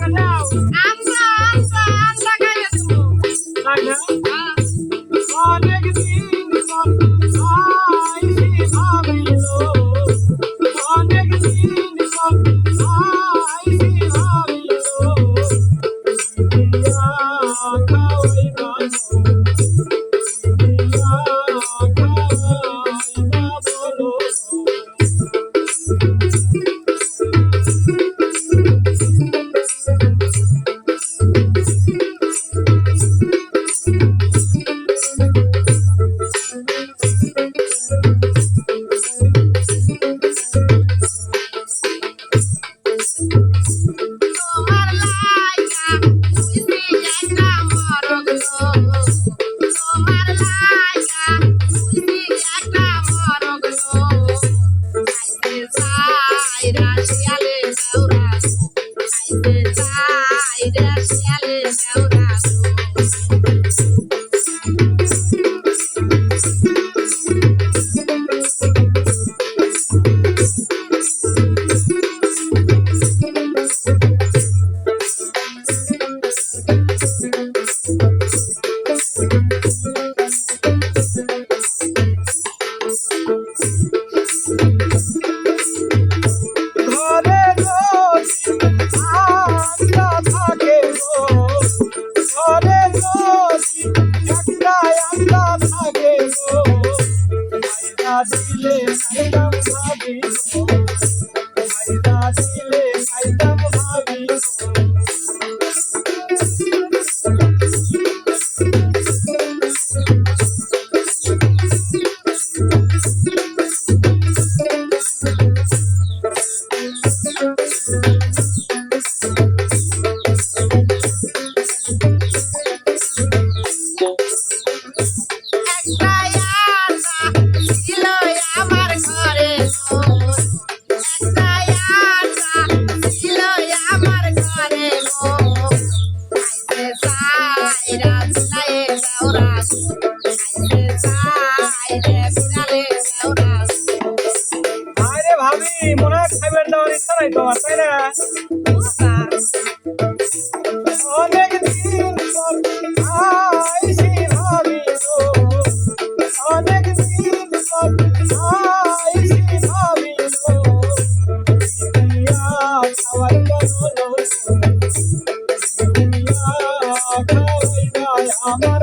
Thank you. Thank you. তোমার তাই না? অনেক দিন আইসি ভাবি অনেক দিন আইসি ভাবি সবাই আমার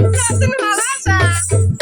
真的好辣啊！